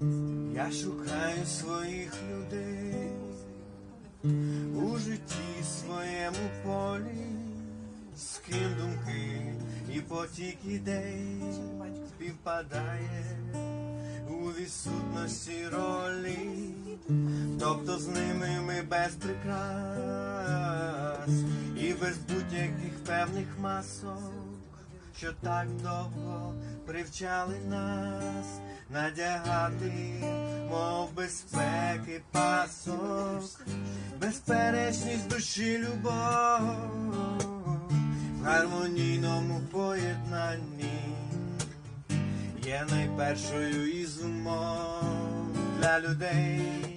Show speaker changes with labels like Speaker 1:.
Speaker 1: Я шукаю своїх людей у житті своєму полі, з ким думки і потік ідей співпадає у відсутності ролі, тобто з ними ми без прикрас і без будь-яких певних масок, що так довго привчали нас надягати, мов безпеки пасок, безперечність душі любов в гармонійному поєднанні є найпершою із умов для людей.